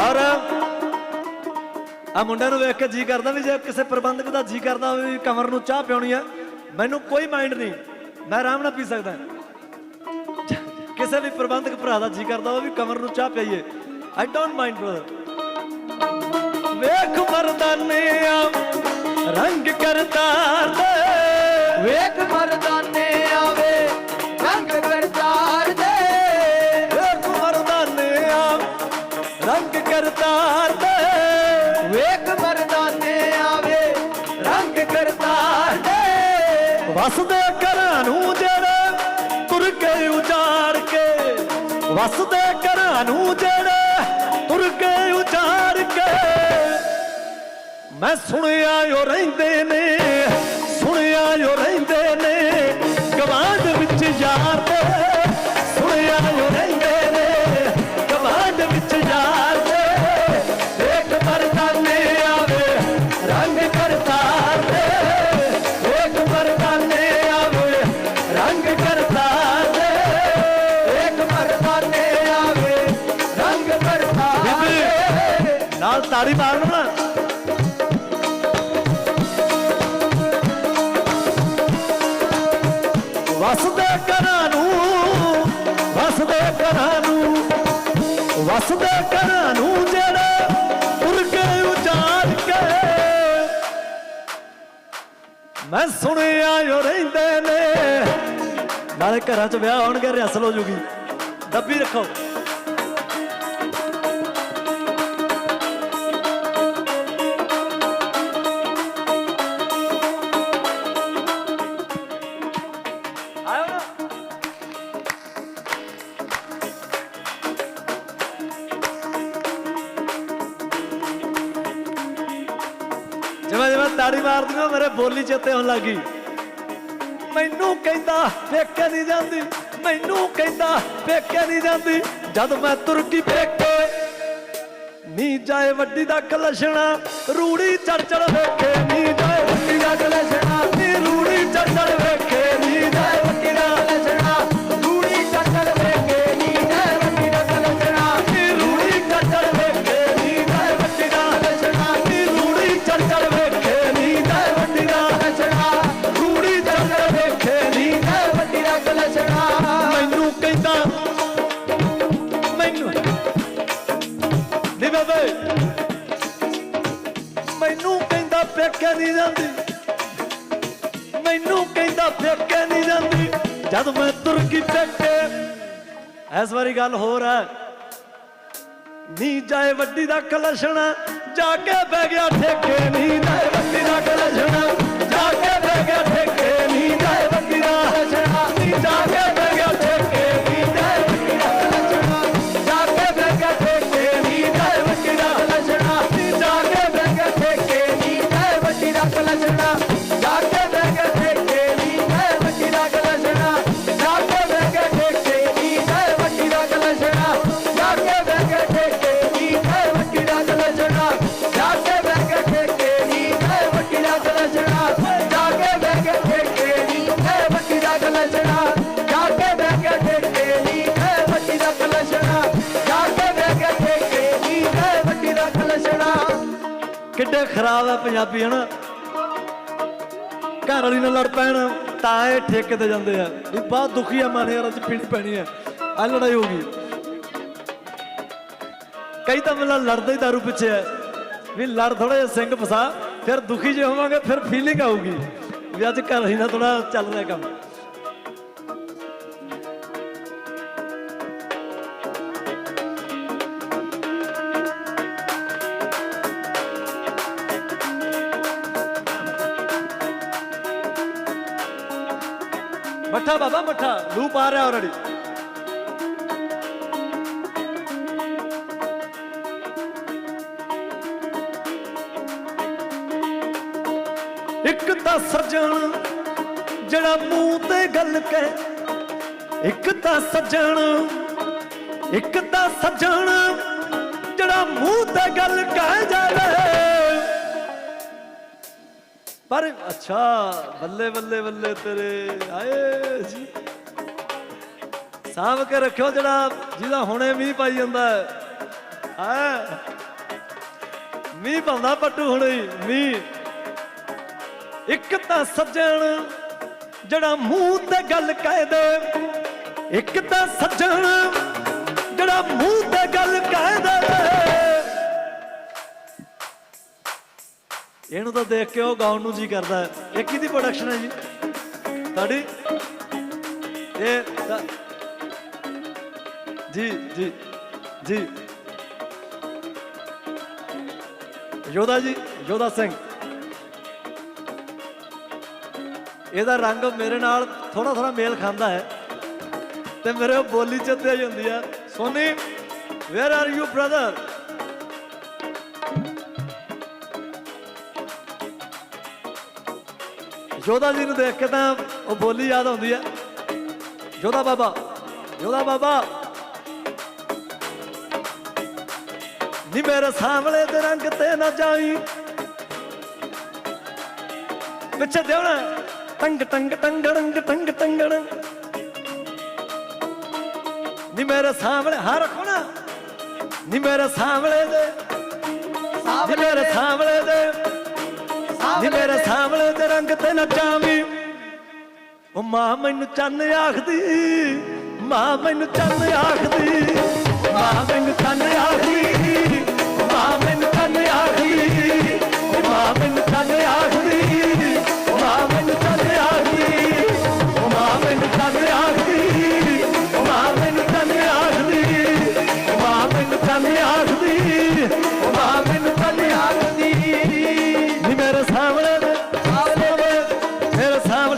ਔਰ ਆ ਮੁੰਡਿਆਂ ਨੂੰ ਵੇਖ ਕੇ ਜੀ ਕਰਦਾ ਵੀ ਜੇ ਕਿਸੇ ਪ੍ਰਬੰਧਕ ਦਾ ਜੀ ਕਰਦਾ ਵੀ ਕਮਰ ਨੂੰ ਚਾਹ ਪਿਉਣੀ ਆ, ਮੈਨੂੰ ਕੋਈ ਮਾਈਂਡ ਨਹੀਂ। ਮੈਂ ਆਰਾਮ ਨਾਲ ਪੀ ਸਕਦਾ। ਕਿਸੇ ਵੀ ਪ੍ਰਬੰਧਕ ਭਰਾ ਦਾ ਜੀ ਕਰਦਾ ਉਹ ਵੀ ਕਮਰ ਨੂੰ ਚਾਹ ਪਿਆਈਏ। ਆਈ ਡੋਨਟ ਮਾਈਂਡ ਬ੍ਰਦਰ ਵੇਖ ਮਰਦਾਨੇ ਆ ਰੰਗ ਕਰਤਾਰ ਵੇਖ ਵਸਦੇ ਘਰਾਂ ਨੂੰ ਜਿਹੜੇ ਤੁਰ ਕੇ ਉਜਾੜ ਕੇ, ਵਸਦੇ ਘਰਾਂ ਨੂੰ ਜਿਹੜੇ ਤੁਰ ਕੇ ਉਜਾੜ ਕੇ। ਮੈਂ ਸੁਣਿਆ ਉਹ ਰਹਿੰਦੇ ਨੇ, ਸੁਣਿਆ ਉਹ ਰਹਿੰਦੇ ਨੇ, ਗਵਾਂਢ ਵਿੱਚ ਯਾਰ ਦੇ ਸੁਣਿਆ ਉਹ ਰਹਿੰਦੇ ਨੇ, ਗਵਾਂਢ ਵਿੱਚ ਯਾਰ ਦੇ ਇੱਕ ਮਰਦਾਨੇ ਆਵੇ, ਰੰਗ ਕਰਤਾਰ ਮੈਂ ਸੁਣਿਆ ਜੋ ਰਹਿੰਦੇ ਨੇ। ਨਾਲੇ ਘਰਾਂ 'ਚ ਵਿਆਹ ਹੋਣਗੇ ਰਿਹਸਲ ਹੋ ਜੂਗੀ। ਡੱਬੀ ਰੱਖੋ। ਮਾਰਦੀ ਬੋਲੀ ਚੇਤੇ ਹੋਣ ਲੱਗੀ। ਮੈਨੂੰ ਕਹਿੰਦਾ ਵੇਖਿਆ ਨਹੀਂ ਜਾਂਦੀ। ਮੈਨੂੰ ਕਹਿੰਦਾ ਵੇਖਿਆ ਨਹੀਂ ਜਾਂਦੀ। ਜਦ ਮੈਂ ਤੁਰਕੀ ਵੇਖੇ ਨੀ ਜਾਏ ਵੱਡੀ ਦਾ ਕਲਸ਼ਣਾ। ਰੂੜੀ ਚੜ ਚੜ ਵੇਖੇ, ਨੀ ਜਾਏ ਵੱਡੀ ਦਾ ਕਲਸ਼ਣਾ। ਨੀ ਰੂੜੀ ਚੜ ਚੜ ਵੇਖੇ। ਨਹੀਂ ਜਾਂਦੀ। ਮੈਨੂੰ ਕਹਿੰਦਾ ਪੇਕੇ ਨਹੀਂ ਜਾਂਦੀ। ਜਦ ਮੈਂ ਤੁਰ ਗਈ ਇਸ ਵਾਰੀ ਗੱਲ ਹੋਰ ਹੈ। ਨੀ ਜਾਏ ਵੱਡੀ ਦਾ ਕਲਸ਼ਣਾ, ਜਾ ਕੇ ਬਹਿ ਗਿਆ ਠੇਕੇ। ਨੀ ਜਾਏ ਵੱਡੀ ਦਾ ਕਲਸ਼ਣਾ, ਜਾ ਕੇ ਬਹਿ ਗਿਆ ਠੇਕੇ। ਨੀ ਜਾਏ ਵੱਡੀ ਦਾ ਕਲਸ਼ਣਾ, ਨੀ ਜਾ ਕੇ ਕਿੱਡੇ ਖਰਾਬ ਹੈ ਪੰਜਾਬੀ, ਹਨਾ? ਘਰ ਵਾਲੀ ਨਾਲ ਲੜ ਪੈਣ, ਤਾਂ ਇਹ ਠੇਕੇ ਤੇ ਜਾਂਦੇ ਆ। ਵੀ ਬਹੁਤ ਦੁਖੀ ਆ ਮਨ ਯਾਰ, ਅੱਜ ਪੀਣੀ ਪੈਣੀ ਆ। ਆ ਲੜਾਈ ਹੋ ਗਈ। ਕਈ ਤਾਂ ਮੈਨੂੰ ਲੜਦੇ ਹੀ ਦਾਰੂ ਪਿੱਛੇ ਆ। ਵੀ ਲੜ ਥੋੜਾ ਜਿਹਾ ਸਿੰਘ ਫਸਾ, ਫਿਰ ਦੁਖੀ ਜੇ ਹੋਵਾਂਗੇ, ਫਿਰ ਫੀਲਿੰਗ ਆਊਗੀ। ਵੀ ਅੱਜ ਘਰ ਵਾਲੀ ਨਾਲ ਥੋੜਾ ਚੱਲ ਰਿਹਾ ਕੰਮ। ਮੱਠਾ ਬਾਬਾ ਮੱਠਾ ਲੂਪ ਆ ਰਿਹਾ ਆਲਰੇਡੀ ਇੱਕ ਤਾਂ ਸੱਜਣ ਜਿਹੜਾ ਮੂੰਹ ਤੇ ਗੱਲ ਕਹਿ ਇੱਕ ਤਾਂ ਸੱਜਣ ਇੱਕ ਤਾਂ ਸੱਜਣ ਜਿਹੜਾ ਮੂੰਹ ਤੇ ਗੱਲ ਕਹਿ ਜਾਵੇ ਪਰ ਅੱਛਾ, ਬੱਲੇ ਬੱਲੇ ਬੱਲੇ ਤੇਰੇ। ਆਏ ਜੀ। ਸਾਂਭ ਕੇ ਰੱਖਿਓ ਜਿਹੜਾ, ਜਿਹਦਾ ਹੁਣੇ ਮੀਂਹ ਪਾਈ ਜਾਂਦਾ ਹੈ। ਆ ਮੀਂਹ ਪਾਉਂਦਾ ਪੱਟੂ ਹੁਣੇ ਮੀਂਹ। ਇੱਕ ਤਾਂ ਸੱਜਣ ਜਿਹੜਾ ਮੂੰਹ ਤੇ ਗੱਲ ਕਹਿ ਦੇ। ਇੱਕ ਤਾਂ ਸੱਜਣ ਜਿਹੜਾ ਮੂੰਹ ਤੇ ਗੱਲ ਕਹਿ ਦੇ। ਇਹਨੂੰ ਤਾਂ ਦੇਖ ਕੇ ਉਹ ਗਾਉਣ ਨੂੰ ਜੀ ਕਰਦਾ ਹੈ। ਇਹ ਕਿਹਦੀ ਪ੍ਰੋਡਕਸ਼ਨ ਹੈ ਜੀ? ਤੁਹਾਡੀ? ਇਹ ਜੀ ਜੀ ਜੀ। ਯੋਧਾ ਜੀ, ਯੋਧਾ ਸਿੰਘ। ਇਹਦਾ ਰੰਗ ਮੇਰੇ ਨਾਲ ਥੋੜਾ ਥੋੜਾ ਮੇਲ ਖਾਂਦਾ ਹੈ। ਤੇ ਮੇਰੇ ਉਹ ਬੋਲੀ ਚ ਤੇਜ ਹੁੰਦੀ ਆ Soni where are you brother Yodha ji ਨੂੰ ਦੇਖ ਕੇ ਤਾਂ ਉਹ ਬੋਲੀ ਯਾਦ ਆਉਂਦੀ ਹੈ। ਯੋਧਾ ਬਾਬਾ ਯੋਧਾ ਬਾਬਾ। ਨੀ ਮੇਰੇ ਸਾਹਮਣੇ ਦੇ ਰੰਗ ਤੇ ਨਾ ਜਾਈ। ਪਿੱਛੇ ਦੇਵਣਾ ਟੰਗ ਟੰਗ ਟੰਗੜੰਗ ਟੰਗ ਟੰਗੜ ਨੀ ਮੇਰੇ ਸਾਹਮਣੇ ਹਾਂ ਰੱਖੋ ਨਾ। ਨੀ ਮੇਰੇ ਸਾਹਮਣੇ ਦੇ ਨੀ ਮੇਰੇ ਸਾਹਮਣੇ ਦੇ ਨੀ ਮੇਰੇ ਸਾਹਮਣੇ ਦੇ ਰੰਗ ਤੇ ਨਾ ਜਾਵੀਂ ਉਹ ਮਾਂ ਮੈਨੂੰ ਚੰਨ ਆਖਦੀ ਮਾਂ ਮੈਨੂੰ ਚੰਨ ਆਖਦੀ। ਮਾਂ ਮੈਨੂੰ ਚੰਨ ਆਖਦੀ ਮਾਂ ਮੈਨੂੰ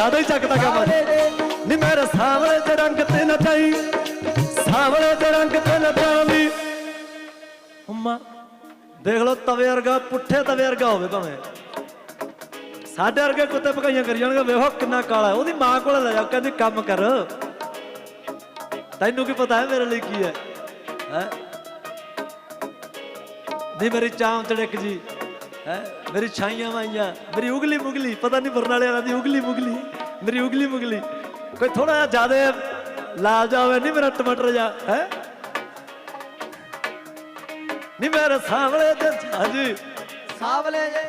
ਜ਼ਿਆਦਾ ਹੀ ਚੱਕਦਾ ਕੰਮ ਨੀ। ਮੇਰੇ ਸਾਹਮਣੇ ਤੇ ਰੰਗ ਤੇ ਨਾ ਚਾਈ। ਸਾਹਮਣੇ ਤੇ ਰੰਗ ਤੇ ਨਾ ਚਾਵੀ ਅੰਮਾ ਦੇਖ ਲਓ ਤਵੇ ਵਰਗਾ ਪੁੱਠੇ ਤਵੇ ਵਰਗਾ ਹੋਵੇ ਭਾਵੇਂ। ਸਾਡੇ ਵਰਗੇ ਕੁੱਤੇ ਪਕਾਈਆਂ ਕਰੀ ਜਾਣਗੇ ਵੇਖੋ ਕਿੰਨਾ ਕਾਲਾ। ਉਹਦੀ ਮਾਂ ਕੋਲ ਲੈ ਜਾ ਕਹਿੰਦੀ ਕੰਮ ਕਰ। ਤੈਨੂੰ ਕੀ ਪਤਾ ਹੈ ਮੇਰੇ ਲਈ ਕੀ ਹੈ? ਹੈ? ਨਹੀਂ ਮੇਰੀ ਚਾਮ ਚੜਕ ਜੀ। ਹੈ? ਮੇਰੀ ਛਾਈਆਂ ਮਾਈਆਂ ਮੇਰੀ ਉਗਲੀ ਮੁਗਲੀ ਪਤਾ ਨਹੀਂ ਬਰਨਾਲੇ ਵਾਲਿਆਂ ਦੀ ਉਗਲੀ ਮੁਗਲੀ ਮੇਰੀ ਉਗਲੀ ਮੁਗਲੀ। ਕੋਈ ਥੋੜਾ ਜ਼ਿਆਦਾ ਲਾਲ ਜਾਵੇ ਨਹੀਂ ਮੇਰਾ ਟਮਾਟਰ ਜਾ ਹੈ? ਨਹੀਂ ਮੇਰੇ ਸਾਹਮਣੇ ਤੇ ਹਾਂਜੀ। ਸਾਵਲੇ ਜੇ।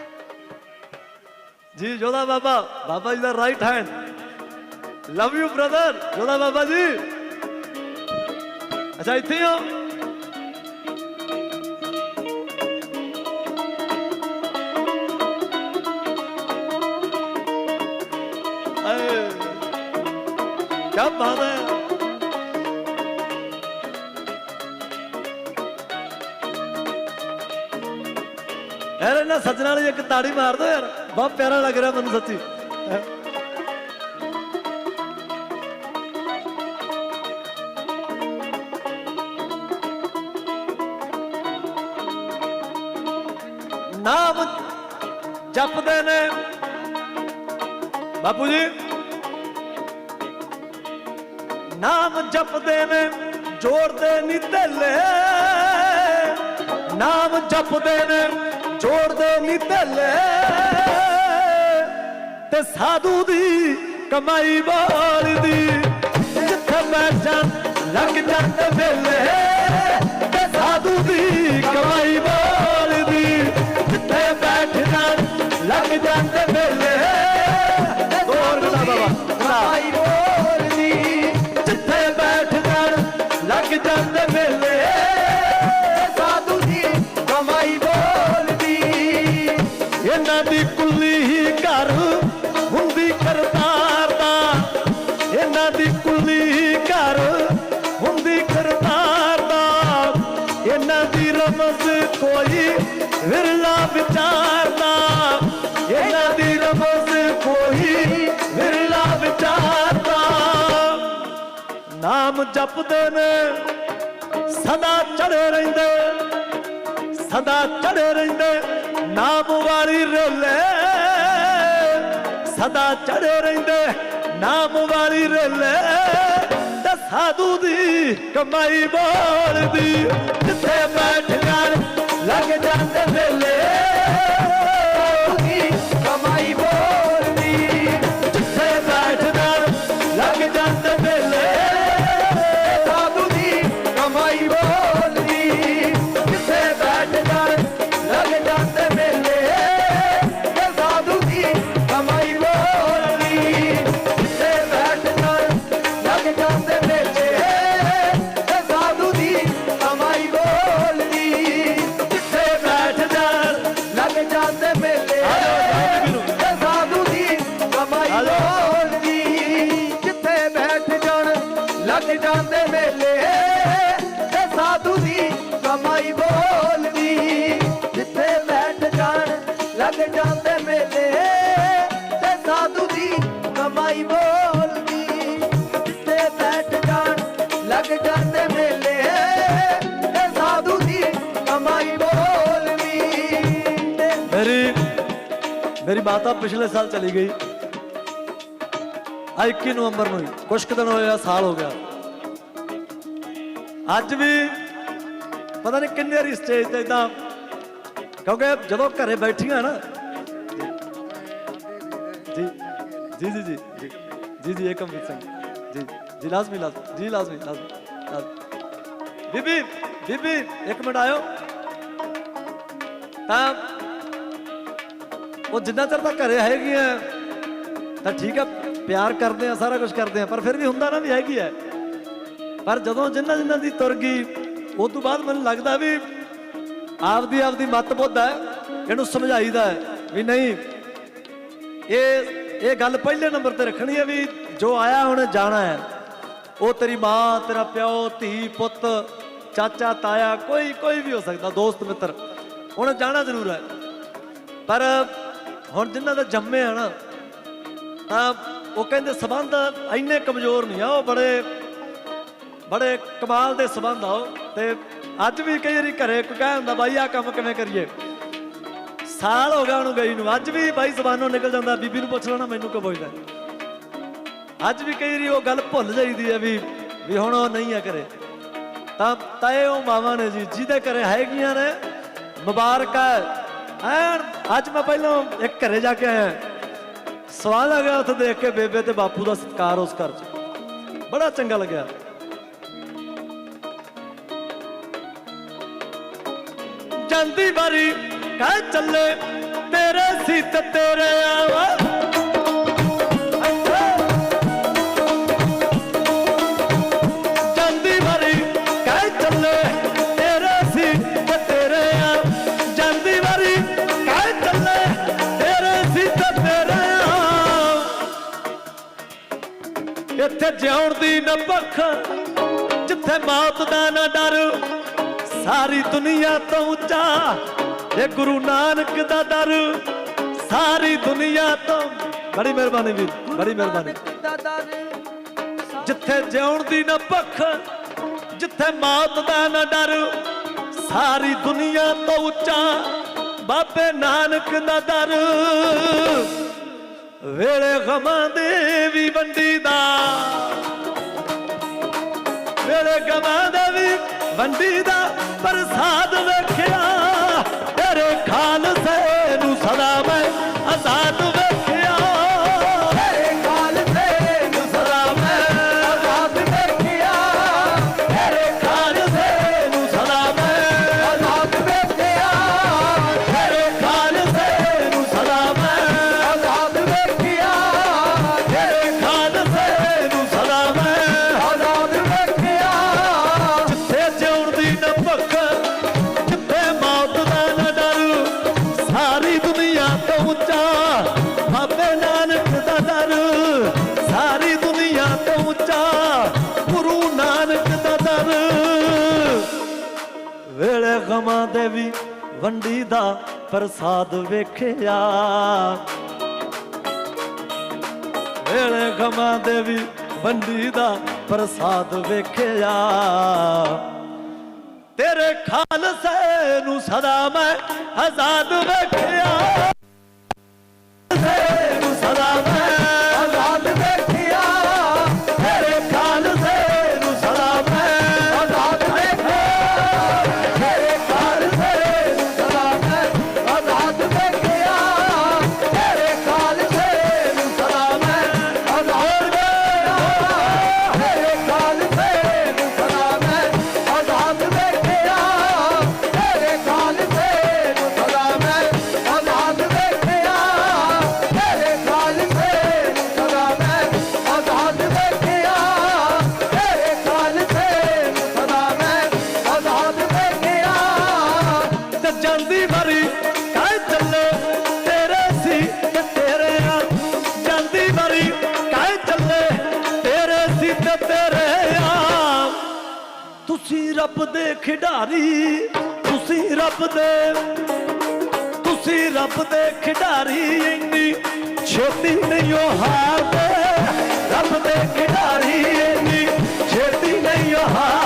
ਜੀ ਜੋਦਾ ਬਾਬਾ ਬਾਬਾ ਜੀ ਦਾ right hand love you brother Jodha Baba ji. ਅੱਛਾ ਇੱਥੇ ਹੀ। ਕੀ ਬਾਤ ਹੈ ਯਾਰ, ਇਹਨਾਂ ਸੱਜਣਾ ਲਈ ਇੱਕ ਤਾੜੀ ਮਾਰ ਦੋ ਯਾਰ। ਬਹੁਤ ਪਿਆਰਾ ਲੱਗ ਰਿਹਾ ਮੈਨੂੰ ਸੱਚੀ। ਹੈਂ। ਨਾਮ ਜਪਦੇ ਨੇ। ਬਾਪੂ ਜੀ। ਨਾਮ ਜਪਦੇ ਨੇ, ਜੋੜਦੇ ਨਹੀਂ ਧੇਲੇ। ਨਾਮ ਜਪਦੇ ਨੇ, ਜੋੜਦੇ ਨਹੀਂ ਧੇਲੇ। ਤੇ ਸਾਧੂ ਦੀ ਕਮਾਈ ਵਾਲਦੀ ਜਿੱਥੇ ਬੈਠਾਂ ਲੱਗ ਜਾਂਦੇ ਵੇਲੇ। ਤੇ ਸਾਧੂ ਦੀ ਕਮਾਈ சந்தர்ப்ப ਜਪਦੇ ਨੇ, ਸਦਾ ਚੜੇ ਰਹਿੰਦੇ, ਸਦਾ ਚੜੇ ਰਹਿੰਦੇ, ਨਾਮ ਵਾਲੀ ਰੋਲੇ। ਸਦਾ ਚੜੇ ਰਹਿੰਦੇ, ਨਾਮ ਵਾਲੀ ਰੋਲੇ। ਤੇ ਸਾਧੂ ਦੀ ਕਮਾਈ ਬੋਲਦੀ, ਜਿੱਥੇ ਬੈਠ ਨਾਲ ਲੱਗ ਜਾਂਦੇ ਵੇਲੇ। ਮੇਰੀ ਮਾਤਾ ਪਿਛਲੇ ਸਾਲ ਚਲੀ ਗਈ ਆ 21 ਨਵੰਬਰ ਨੂੰ ਹੀ ਕੁਛ ਕੁ ਦਿਨ ਹੋਇਆ ਸਾਲ ਹੋ ਗਿਆ ਅੱਜ ਵੀ ਪਤਾ ਨਹੀਂ ਕਿੰਨੇ ਵਾਰੀ ਸਟੇਜ ਤੇ ਇਦਾਂ ਕਿਉਂਕਿ ਜਦੋਂ ਘਰੇ ਬੈਠੀਆਂ ਨਾ ਜੀ ਜੀ ਜੀ ਜੀ ਜੀ ਜੀ ਜੀ ਏਕਮਵੀਰ ਸਿੰਘ ਜੀ ਜੀ ਲਾਜ਼ਮੀ ਲਾਜ਼ਮੀ ਜੀ ਲਾਜ਼ਮੀ ਲਾਜ਼ਮੀ ਲਾਜ਼ਮੀ ਬੀਬੀ ਬੀਬੀ ਇੱਕ ਮਿੰਟ ਆਇਓ ਤਾਂ ਉਹ ਜਿੰਨਾ ਚਿਰ ਤੱਕ ਘਰੇ ਹੈਗੀਆਂ, ਤਾਂ ਠੀਕ ਆ, ਪਿਆਰ ਕਰਦੇ ਆ, ਸਾਰਾ ਕੁਝ ਕਰਦੇ ਆ, ਪਰ ਫਿਰ ਵੀ ਹੁੰਦਾ ਨਾ ਵੀ ਹੈਗੀ ਹੈ ਪਰ ਜਦੋਂ ਜਿੰਨਾ ਜਿੰਨਾ ਦੀ ਤੁਰ ਗਈ ਉਸ ਤੋਂ ਬਾਅਦ ਮੈਨੂੰ ਲੱਗਦਾ ਵੀ ਆਪਦੀ ਆਪਦੀ ਮਤ ਬੁੱਧ ਹੈ ਇਹਨੂੰ ਸਮਝਾਈਦਾ ਹੈ ਵੀ ਨਹੀਂ, ਇਹ ਇਹ ਗੱਲ ਪਹਿਲੇ ਨੰਬਰ ਤੇ ਰੱਖਣੀ ਹੈ ਵੀ ਜੋ ਆਇਆ ਉਹਨੇ ਜਾਣਾ ਹੈ। ਉਹ ਤੇਰੀ ਮਾਂ, ਤੇਰਾ ਪਿਓ, ਧੀ, ਪੁੱਤ, ਚਾਚਾ, ਤਾਇਆ, ਕੋਈ ਕੋਈ ਵੀ ਹੋ ਸਕਦਾ, ਦੋਸਤ, ਮਿੱਤਰ। ਉਹਨੇ ਜਾਣਾ ਜ਼ਰੂਰ ਹੈ। ਪਰ ਹੁਣ ਜਿਨ੍ਹਾਂ ਦਾ ਜੰਮੇ ਆ ਨਾ, ਤਾਂ ਉਹ ਕਹਿੰਦੇ ਸਬੰਧ ਇੰਨੇ ਕਮਜ਼ੋਰ ਨਹੀਂ ਆ, ਉਹ ਬੜੇ ਬੜੇ ਕਮਾਲ ਦੇ ਸਬੰਧ ਆ ਉਹ। ਤੇ ਅੱਜ ਵੀ ਕਈ ਵਾਰੀ ਘਰੇ ਕੋਈ ਕਹਿ ਹੁੰਦਾ ਬਾਈ ਆ ਕੰਮ ਕਿਵੇਂ ਕਰੀਏ? ਸਾਲ ਹੋ ਗਿਆ ਉਹਨੂੰ ਗਈ ਨੂੰ। ਅੱਜ ਵੀ ਬਾਈ ਜ਼ਬਾਨੋਂ ਨਿਕਲ ਜਾਂਦਾ, ਬੀਬੀ ਨੂੰ ਪੁੱਛ ਲੈਣਾ, ਮੈਨੂੰ ਕਿਉਂ ਪੁੱਛਦਾ? ਅੱਜ ਵੀ ਕਈ ਵਾਰੀ ਉਹ ਗੱਲ ਭੁੱਲ ਜਾਈਦੀ ਹੈ ਵੀ ਵੀ ਹੁਣ ਉਹ ਨਹੀਂ ਆ ਘਰੇ। ਤਾਂ ਤਏ ਉਹ ਮਾਵਾਂ ਨੇ ਜੀ, ਜਿਹਦੇ ਘਰੇ ਹੈਗੀਆਂ ਨੇ, ਮੁਬਾਰਕਾਂ ਐਨ, ਅੱਜ ਮੈਂ ਪਹਿਲਾਂ ਇੱਕ ਘਰੇ ਜਾ ਕੇ ਆਇਆ। ਸਵਾਲ ਆ ਗਿਆ ਉੱਥੇ ਦੇਖ ਕੇ ਬੇਬੇ ਤੇ ਬਾਪੂ ਦਾ ਸਤਿਕਾਰ ਉਸ ਘਰ 'ਚ। ਬੜਾ ਚੰਗਾ ਲੱਗਿਆ। ਜਾਂਦੀ ਵਾਰੀ ਕਹਿ ਚੱਲੇ, ਤੇਰੇ ਸੀ ਤੇਰੇ ਆਵਾ ਇੱਥੇ ਜਿਉਣ ਦੀ ਨਾ ਭੱਖ ਜਿੱਥੇ ਮੌਤ ਦਾ ਨਾ ਡਰ ਸਾਰੀ ਦੁਨੀਆ ਤੋਂ ਉੱਚਾ ਇਹ ਗੁਰੂ ਨਾਨਕ ਦਾ ਦਰ। ਸਾਰੀ ਦੁਨੀਆ ਤੋਂ ਬੜੀ ਮਿਹਰਬਾਨੀ ਵੀਰ ਬੜੀ ਮਿਹਰਬਾਨੀ। ਜਿੱਥੇ ਜਿਉਣ ਦੀ ਨਾ ਭੱਖ ਜਿੱਥੇ ਮੌਤ ਦਾ ਨਾ ਡਰ ਸਾਰੀ ਦੁਨੀਆ ਤੋਂ ਉੱਚਾ ਬਾਬੇ ਨਾਨਕ ਦਾ ਦਰ। ਵੇਲੇ ਗਮਾਂ ਦੇ ਵੀ ਵੰਡੀ ਦਾ। ਵੇਲੇ ਗਮਾਂ ਦਾ ਵੀ ਵੰਡੀ ਦਾ ਪ੍ਰਸਾਦ ਗਮਾਂ ਦੇ ਵੀ ਵੰਡੀ ਦਾ ਪ੍ਰਸਾਦ ਵੇਖਿਆ। ਵੇਲੇ ਗਮਾਂ ਦੇ ਵੀ ਵੰਡੀ ਦਾ ਪ੍ਰਸਾਦ ਵੇਖਿਆ। ਤੇਰੇ ਖਾਲਸੇ ਨੂੰ ਸਦਾ ਮੈਂ ਆਜ਼ਾਦ ਵੇਖਿਆ। ਰੱਬ ਦੇ ਖਿਡਾਰੀ, ਤੁਸੀਂ ਰੱਬ ਦੇ, ਤੁਸੀਂ ਰੱਬ ਦੇ ਖਿਡਾਰੀ। ਇੰਨੀ ਛੇਤੀ ਨਹੀਂ ਉਹ ਹਾਰਦੇ, ਰੱਬ ਦੇ ਖਿਡਾਰੀ। ਇੰਨੀ ਛੇਤੀ ਨਹੀਂ ਉਹ ਹਾਰਦੇ